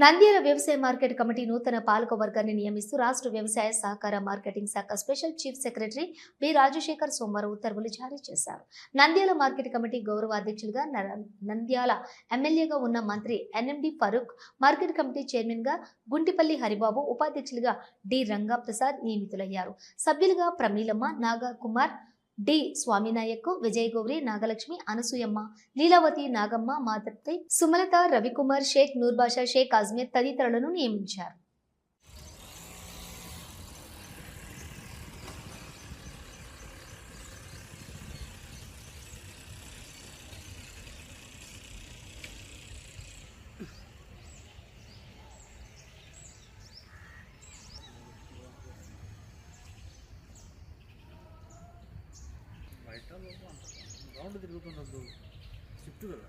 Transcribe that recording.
నంద్యాల వ్యవసాయ market committee నూతన పాలక వర్గాన్ని నియమిస్తూ రాష్ట్ర వ్యవసాయ సహకార మార్కెటింగ్ శాఖ special chief secretary B. Rajasekhar సోమవారం ఉత్తర్వులు జారీ చేశారు. నంద్యాల మార్కెట్ కమిటీ గౌరవ అధ్యక్షులుగా నంద్యాల ఎమ్మెల్యేగా ఉన్న మంత్రి ఎన్ఎండి ఫరూక్ మార్కెట్ కమిటీ చైర్మన్గా గుంటిపల్లి హరిబాబు ఉపాధ్యక్షులుగా డి. రంగా ప్రసాద్ నియమితులయ్యారు. సభ్యులుగా ప్రమీలమ్మ నాగా కుమార్ డి. స్వామినాయక్ విజయగౌరి నాగలక్ష్మి అనసూయమ్మ లీలావతి నాగమ్మ మాదత్తి సుమలత రవికుమార్ షేక్ నూర్బాషా షేక్ అజ్మీర్ తదితరులను నియమించారు. బయట లోపల అంత? రౌండ్ తిరుగుతున్నట్టు షిఫ్ట్ కదా.